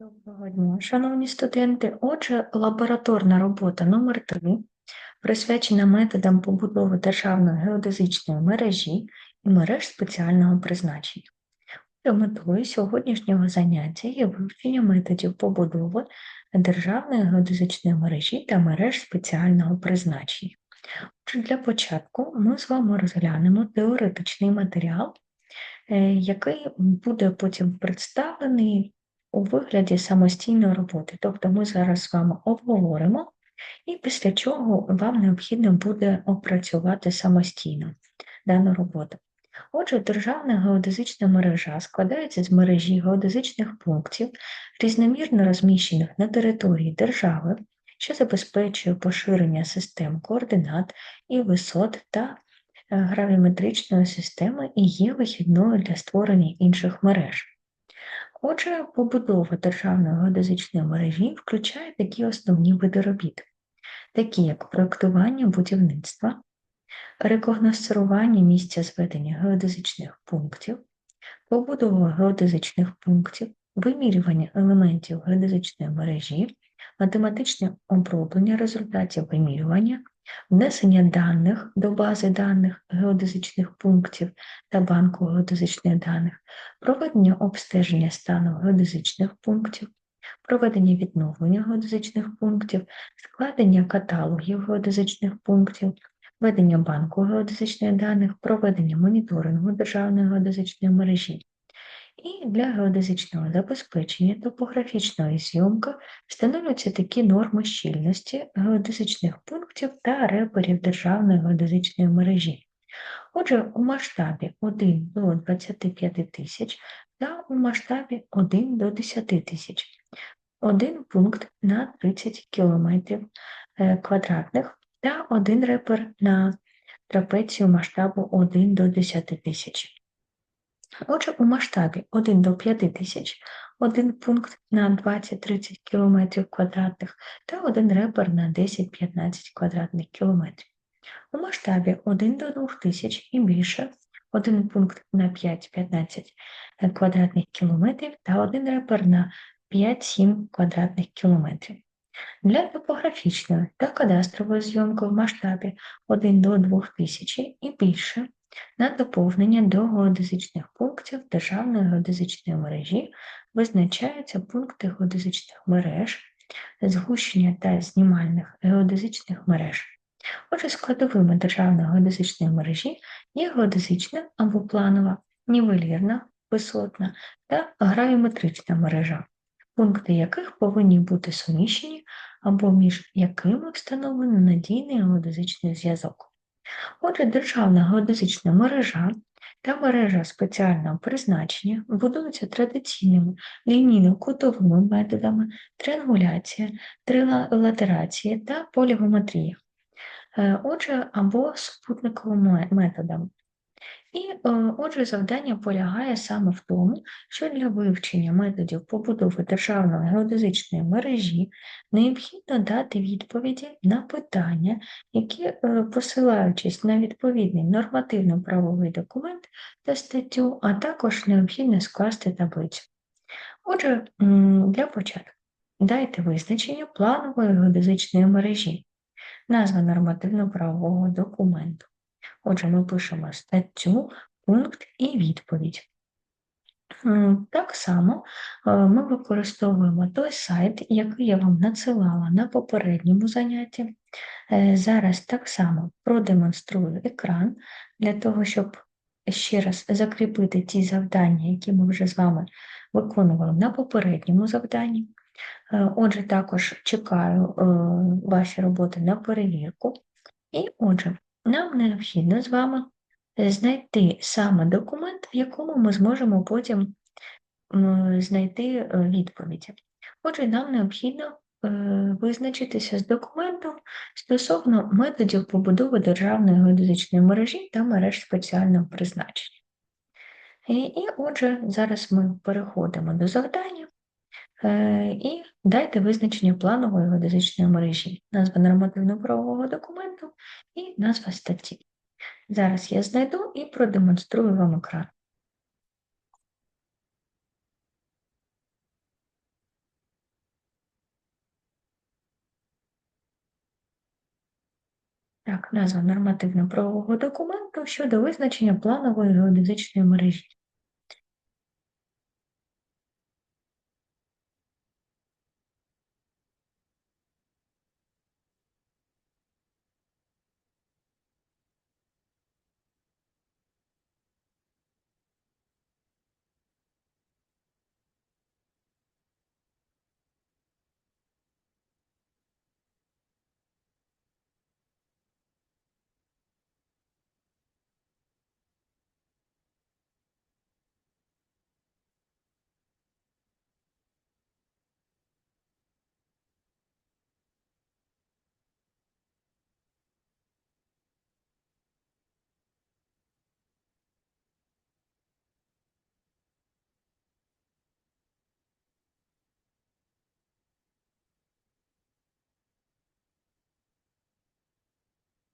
Доброго дня, шановні студенти. Отже, лабораторна робота номер 3 присвячена методам побудови державної геодезичної мережі і мереж спеціального призначення. Метою сьогоднішнього заняття є вивчення методів побудови державної геодезичної мережі та мереж спеціального призначення. Отже, для початку ми з вами розглянемо теоретичний матеріал, е, який буде потім представлений у вигляді самостійної роботи. Тобто ми зараз з вами обговоримо, і після чого вам необхідно буде опрацювати самостійно дану роботу. Отже, державна геодезична мережа складається з мережі геодезичних пунктів, різномірно розміщених на території держави, що забезпечує поширення систем координат і висот та е, гравіметричної системи і є вихідною для створення інших мереж. Отже, побудова державної геодезичної мережі включає такі основні види робіт, такі як проєктування будівництва, рекогносцирування місця зведення геодезичних пунктів, побудова геодезичних пунктів, вимірювання елементів геодезичної мережі, математичне оброблення результатів вимірювання, внесення даних до бази даних геодезичних пунктів та банку геодезичних даних, проведення обстеження стану геодезичних пунктів, проведення відновлення геодезичних пунктів, складення каталогів геодезичних пунктів, ведення банку геодезичних даних, проведення моніторингу державної геодезичної мережі. І для геодезичного забезпечення топографічної зйомки встановлюються такі норми щільності геодезичних пунктів та реперів державної геодезичної мережі. Отже, у масштабі 1 до 25 тисяч та у масштабі 1 до 10 тисяч. Один пункт на 30 км е, квадратних та один репер на трапецію масштабу 1 до 10 тисяч. Отже, у масштабі 1 до 5 тисяч, один пункт на 20-30 км квадратних та один репер на 10-15 квадратних кілометрів. У масштабі 1 до 2 тисяч і більше, один пункт на 5-15 квадратних кілометрів та один репер на 5-7 квадратних кілометрів. Для топографічної та кадастрової зйомки в масштабі 1 до 2 тисяч і більше на доповнення до геодезичних пунктів Державної геодезичної мережі визначаються пункти геодезичних мереж, згущення та знімальних геодезичних мереж. Отже, складовими Державної геодезичної мережі є геодезична або планова, нівелірна, висотна та гравіметрична мережа, пункти яких повинні бути суміщені або між якими встановлено надійний геодезичний зв'язок. Отже, державна геодезична мережа та мережа спеціального призначення будуються традиційними лінійно-кутовими методами триангуляція, трилатерація та полігометрія. Е, отже, або супутниковими методами. І, е, отже, завдання полягає саме в тому, що для вивчення методів побудови державної геодезичної мережі необхідно дати відповіді на питання, які, е, посилаючись на відповідний нормативно-правовий документ та статтю, а також необхідно скласти таблицю. Отже, для початку дайте визначення планової геодезичної мережі, назва нормативно-правового документу. Отже, ми пишемо статтю, пункт і відповідь. Так само е, ми використовуємо той сайт, який я вам надсилала на попередньому занятті. Е, зараз так само продемонструю екран для того, щоб ще раз закріпити ті завдання, які ми вже з вами виконували на попередньому завданні. Е, отже, також чекаю ваші роботи на перевірку. І отже, нам необхідно з вами знайти саме документ, в якому ми зможемо потім знайти е, відповіді. Отже, нам необхідно е, визначитися з документом стосовно методів побудови державної геодезичної мережі та мереж спеціального призначення. І, отже, зараз ми переходимо до завдання. Е, і дайте визначення планової геодезичної мережі, назва нормативно-правового документу і назва статті. Зараз я знайду і продемонструю вам екран. Так, назва нормативно-правового документу щодо визначення планової геодезичної мережі.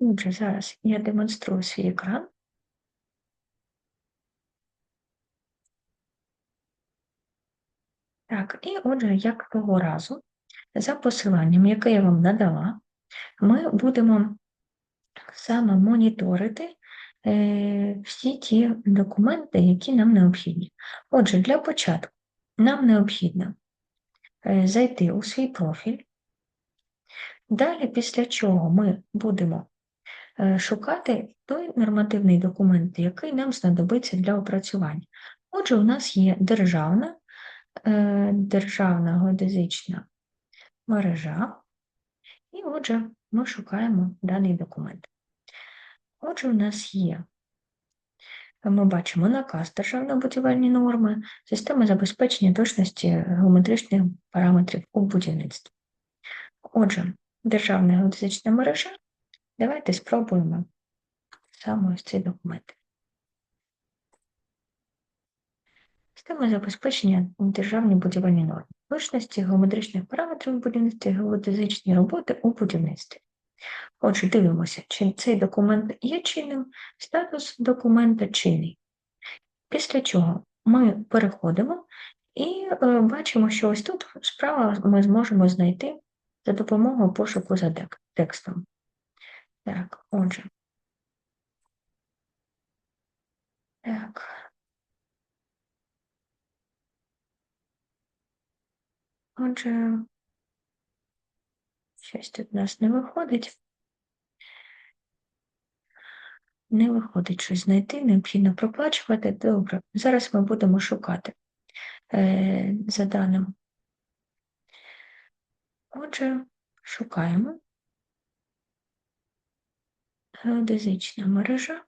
Отже, зараз я демонструю свій екран. Так, і отже, як того разу, за посиланням, яке я вам надала, ми будемо саме моніторити е, всі ті документи, які нам необхідні. Отже, для початку нам необхідно е, зайти у свій профіль. Далі, після чого ми будемо шукати той нормативний документ, який нам знадобиться для опрацювання. Отже, у нас є державна, е, державна геодезична мережа, і отже, ми шукаємо даний документ. Отже, у нас є, ми бачимо наказ державно-будівельні норми, система забезпечення точності геометричних параметрів у будівництві. Отже, державна геодезична мережа, давайте спробуємо саме ось цей документ. Система забезпечення державні будівельні норми, точності геометричних параметрів у будівництві, геодезичні роботи у будівництві. Отже, дивимося, чи цей документ є чинним, статус документа чинний. Після чого ми переходимо і е, бачимо, що ось тут справа ми зможемо знайти за допомогою пошуку за текстом. Так, отже. Так. Отже, щось тут у нас не виходить. Не виходить щось знайти, необхідно проплачувати. Добре, зараз ми будемо шукати е, за даним. Отже, шукаємо геодезична мережа.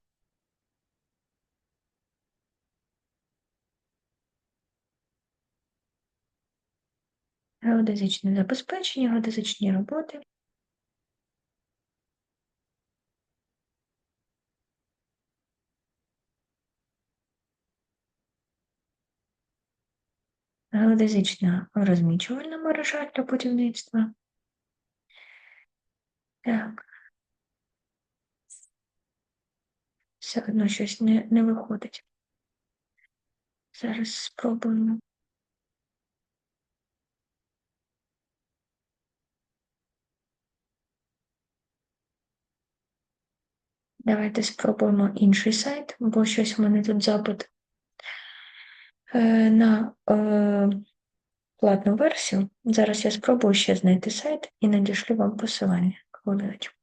Геодезичне забезпечення, геодезичні роботи. Геодезична розмічувальна мережа для будівництва. Так. Все одно щось не, не виходить. Зараз спробуємо. Давайте спробуємо інший сайт, бо щось в мене тут запит е, на е, платну версію. Зараз я спробую ще знайти сайт і надішлю вам посилання. Хвилиночку.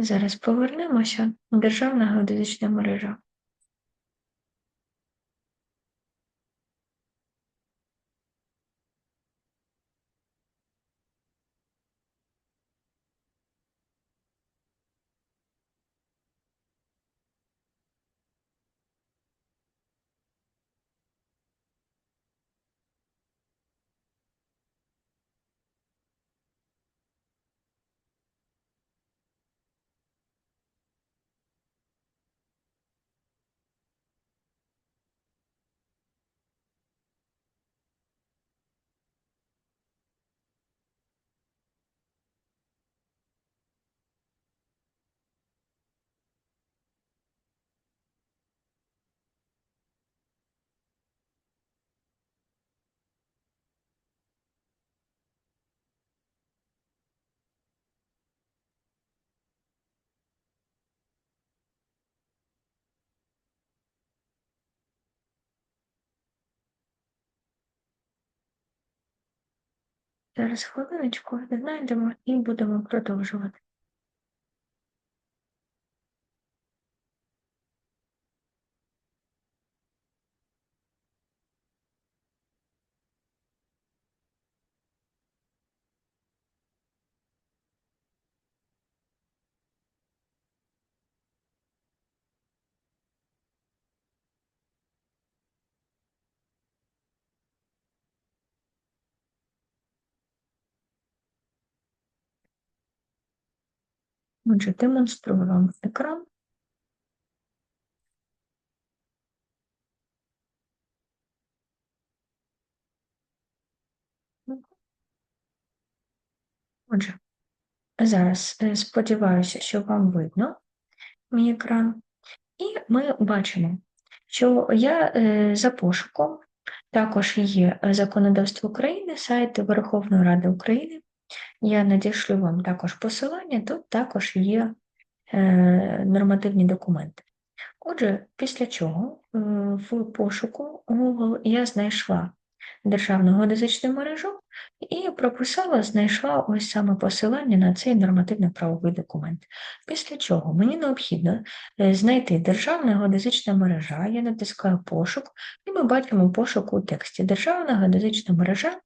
Зараз повернемося. Державна геодезична мережа. Зараз хвилиночку знайдемо і будемо продовжувати. Отже, демонструю вам екран. Отже, зараз е, сподіваюся, що вам видно мій екран. І ми бачимо, що я е, за пошуком також є законодавство України, сайт Верховної Ради України. Я надішлю вам також посилання, тут також є е, нормативні документи. Отже, після чого в пошуку Google я знайшла державну геодезичну мережу і прописала, знайшла ось саме посилання на цей нормативно-правовий документ. Після чого мені необхідно е, знайти державна геодезична мережа, я натискаю пошук, і ми бачимо пошук у тексті. Державна геодезична мережа.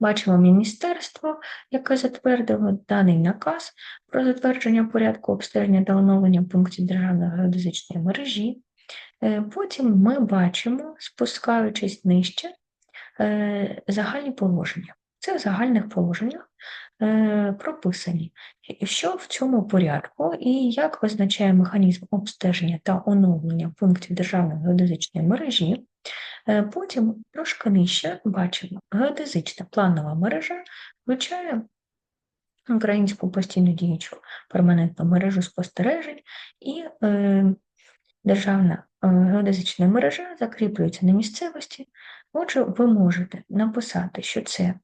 Бачимо міністерство, яке затвердило даний наказ про затвердження порядку обстеження та оновлення пунктів державної геодезичної мережі. Е, потім ми бачимо, спускаючись нижче, Е, загальні положення. Це в загальних положеннях е, прописані, що в цьому порядку і як визначає механізм обстеження та оновлення пунктів державної геодезичної мережі. Е, потім трошки нижче бачимо, геодезична планова мережа включає українську постійну діючу перманентну мережу спостережень і е, державна геодезична мережа закріплюється на місцевості, Отже, ви можете написати, що це,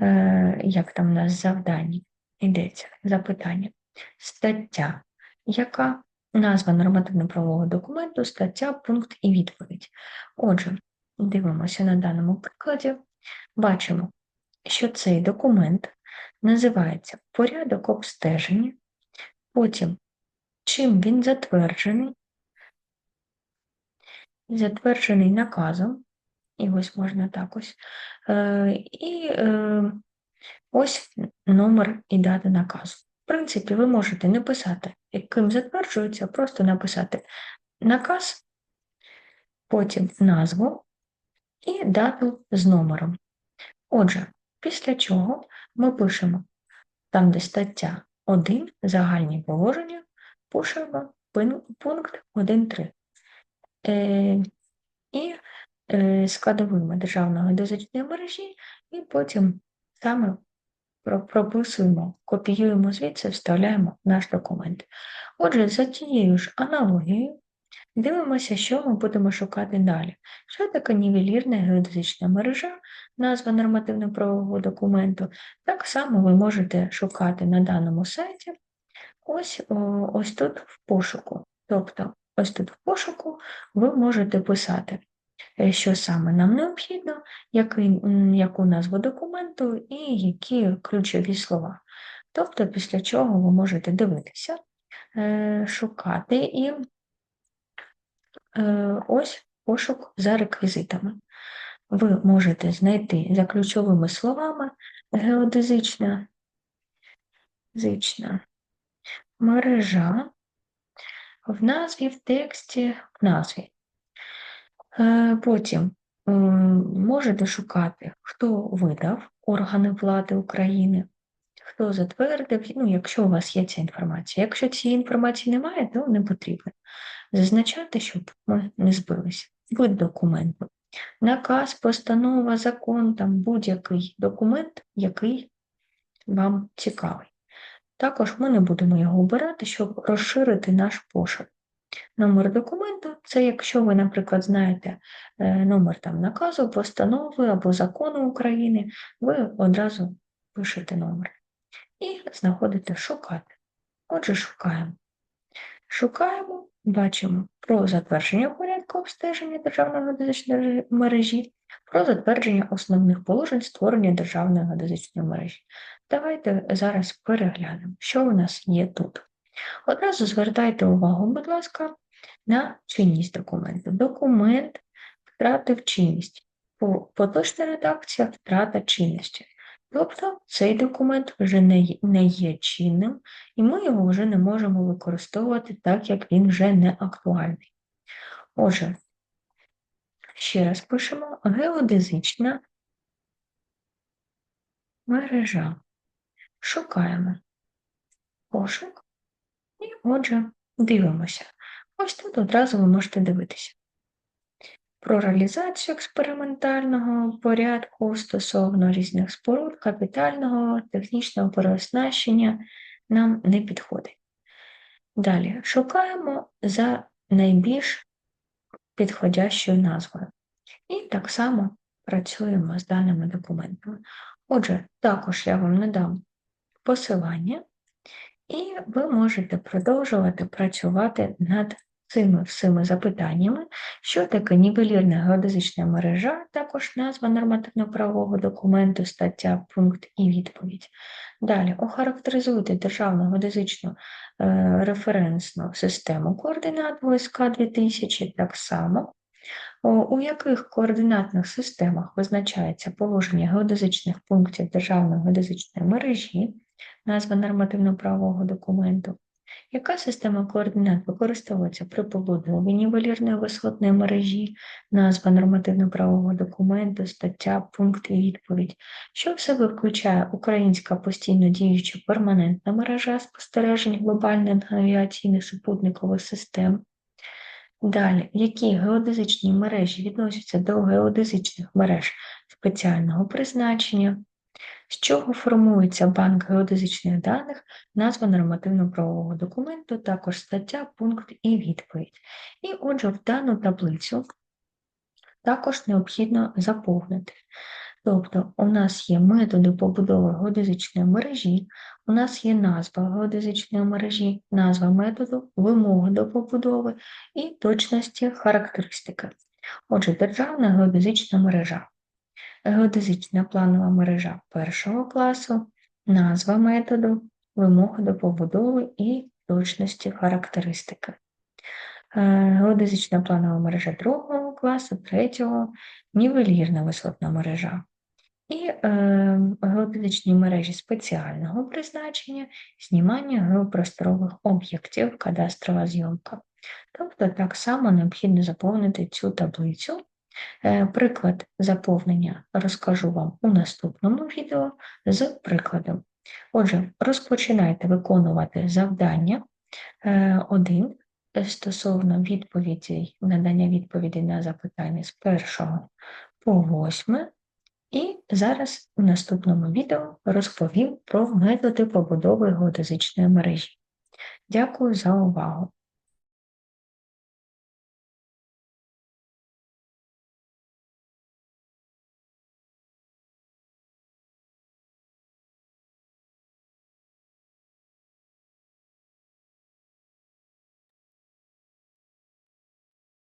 е, як там у нас завдання, йдеться запитання, стаття, яка назва нормативно-правового документу, стаття, пункт і відповідь. Отже, дивимося на даному прикладі, бачимо, що цей документ називається порядок обстеження, потім чим він затверджений, затверджений наказом. І ось можна так ось. Е, І е, ось номер і дата наказу. В принципі, ви можете не писати, яким затверджується, просто написати наказ, потім назву і дату з номером. Отже, після чого ми пишемо там, де стаття 1, загальні положення, пишемо пункт 1.3. Е, І Е, складовими державної дозичної мережі, і потім саме прописуємо, копіюємо звідси, вставляємо наш документ. Отже, за тією ж аналогією дивимося, що ми будемо шукати далі. Що таке нівелірна геодезична мережа, назва нормативно-правового документу. Так само ви можете шукати на даному сайті ось, ось тут в пошуку. Тобто, ось тут в пошуку ви можете писати що саме нам необхідно, який, яку назву документу і які ключові слова. Тобто, після чого ви можете дивитися, е, шукати і е, ось пошук за реквізитами. Ви можете знайти за ключовими словами геодезична зична мережа в назві, в тексті, в назві. Е, потім можете шукати, хто видав органи влади України, хто затвердив, ну, якщо у вас є ця інформація. Якщо цієї інформації немає, то не потрібно зазначати, щоб ми не збилися. Вид документу. Наказ, постанова, закон, там будь-який документ, який вам цікавий. Також ми не будемо його обирати, щоб розширити наш пошук. Номер документу це якщо ви, наприклад, знаєте е, номер там наказу, постанови або закону України, ви одразу пишете номер і знаходите шукати. Отже, шукаємо. Шукаємо, бачимо про затвердження порядку обстеження державної медичної мережі про затвердження основних положень створення державної геодезичної мережі. Давайте зараз переглянемо, що у нас є тут. Одразу звертайте увагу, будь ласка, на чинність документу. Документ втратив чинність. Поточна редакція втрата чинності. Тобто цей документ вже не є чинним, і ми його вже не можемо використовувати так, як він вже не актуальний. Отже, ще раз пишемо геодезична мережа. Шукаємо пошук і, отже, дивимося. Ось тут одразу ви можете дивитися. Про реалізацію експериментального порядку стосовно різних споруд, капітального, технічного переоснащення нам не підходить. Далі шукаємо за найбільш підходящою назвою. І так само працюємо з даними документами. Отже, також я вам надам посилання, і ви можете продовжувати працювати над цими всіми запитаннями, що таке нівелірна геодезична мережа, також назва нормативно-правового документу, стаття, пункт і відповідь. Далі охарактеризуйте державну геодезичну е, референсну систему координат ВСК 2000, так само. У яких координатних системах визначається положення геодезичних пунктів Державної геодезичної мережі, назва нормативно-правового документу, яка система координат використовується при побудові нівелірної висотної мережі, назва нормативно-правового документу, стаття, пункт і відповідь, що в себе включає українська постійно діюча перманентна мережа спостережень глобальних навігаційних супутникових систем, Далі, які геодезичні мережі відносяться до геодезичних мереж спеціального призначення, з чого формується банк геодезичних даних, назва нормативно-правового документу, також стаття, пункт і відповідь. І отже, в дану таблицю також необхідно заповнити. Тобто, у нас є методи побудови геодезичної мережі, у нас є назва геодезичної мережі, назва методу, вимоги до побудови і точності характеристики. Отже, державна геодезична мережа, геодезична планова мережа першого класу, назва методу, вимоги до побудови і точності характеристики. Е, Геодезична планова мережа другого класу, третього, нівелірна висотна мережа. І е, геодезичні мережі спеціального призначення, знімання геопросторових об'єктів, кадастрова зйомка. Тобто так само необхідно заповнити цю таблицю. Е, Приклад заповнення розкажу вам у наступному відео з прикладом. Отже, розпочинайте виконувати завдання 1 стосовно відповідей, надання відповідей на запитання з 1 по 8. І зараз у наступному відео розповім про методи побудови геодезичної мережі. Дякую за увагу!